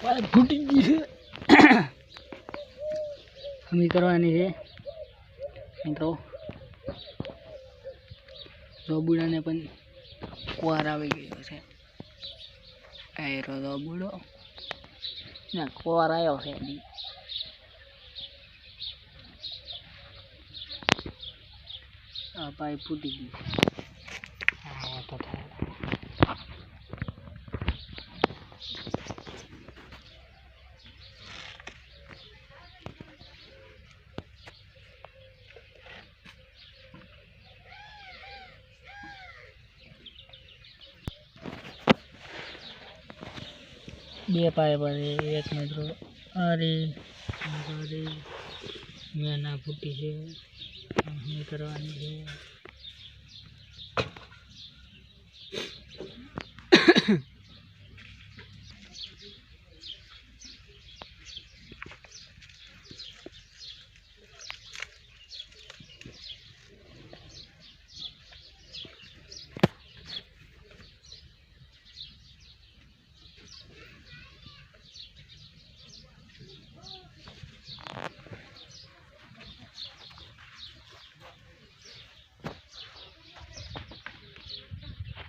Pipe ફૂટી ગઈ છે હમી કરવાની છે મિત્રો રોબુડાને પણ કુવાર આવી ગયો છે આયરો રોબુડો ના કુવાર આવ્યો છે હજી આ પાઇપ ફૂટી તો થાય બે પાઇપ છે એક મિત્રો અરે અરે મેં ના ફૂટી છે. કરવાની છે?